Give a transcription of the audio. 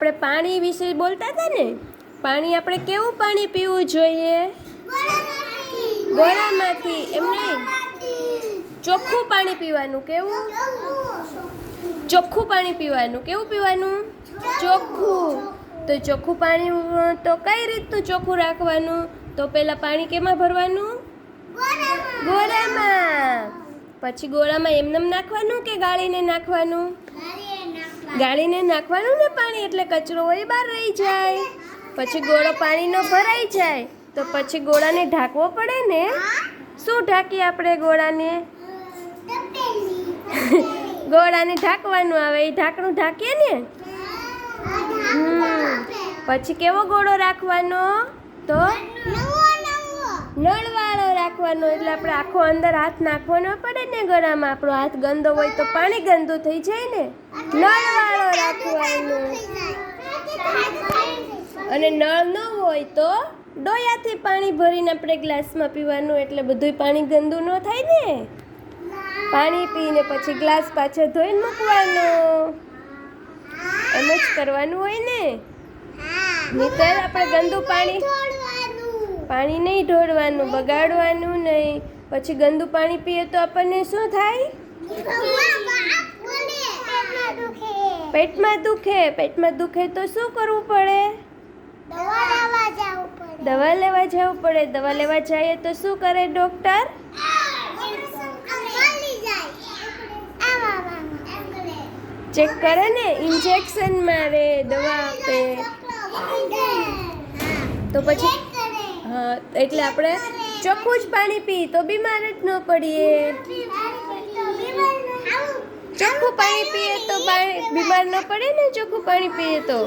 આપણે પાણી વિશે બોલતા હતા ને? પાણી આપણે કેવું પાણી પીવું જોઈએ? ગોળામાંથી. એમ નહીં? ચોખ્ખું પાણી પીવાનું કેવું? ચોખ્ખું પાણી પીવાનું. કેવું પીવાનું? ચોખ્ખું. તો ચોખ્ખું પાણી તો કઈ રીતનું ચોખ્ખું રાખવાનું? તો પહેલાં પાણી કેમાં ભરવાનું? ગોળામાં. પછી ગોળામાં એમનેમ નાખવાનું કે ગાળીને નાખવાનું? ગાળીને નાખવાનું ને પાણી એટલે કચરો હોય બહાર રહી જાય. પછી ગોળો પાણીનો ભરાઈ જાય. તો પછી ગોળાને ઢાંકવો પડે ને? શું ઢાંકીએ આપણે ગોળાને? ગોળાને ઢાંકવાનું આવે એ ઢાંકણું ઢાંકીએ ને. પછી કેવો ગોળો રાખવાનો? તો? નળવાળો રાખવાનો એટલે આપણે આખો અંદર હાથ નાખવાનો પડે ને ગળામાં આપણો હાથ ગંદો હોય તો પાણી ગંદુ થઈ જાય ને. નળવાળો રાખવાનો. અને નળ ન હોય તો ડોયાથી પાણી ભરીને આપણે ગ્લાસમાં પીવાનું એટલે બધુંય પાણી ગંદુ ન થાય ને. પાણી પીને પછી ગ્લાસ પાછળ ધોઈને મૂકવાનો. એમ જ કરવાનું હોય ને. નહીતર આપણે ગંદુ પાણી પાણી નહીં ઢોળવાનું, બગાડવાનું નહીં. પછી ગંદુ પાણી પીએ તો આપણને શું થાય? પેટમાં દુખે. પેટમાં દુખે તો શું કરવું પડે? દવા લેવા જવું પડે. દવા લેવા જઈએ તો શું કરે ડોક્ટર? ચેક કરે ને, ઇન્જેક્શન મારે, દવા આપે. તો પછી એટલે આપણે ચોખ્ખું જ પાણી પી, તો બીમાર જ ન પડીએ. ચોખ્ખું પાણી પીએ તો બીમાર ન પડે ને ચોખ્ખું પાણી પીએ તો?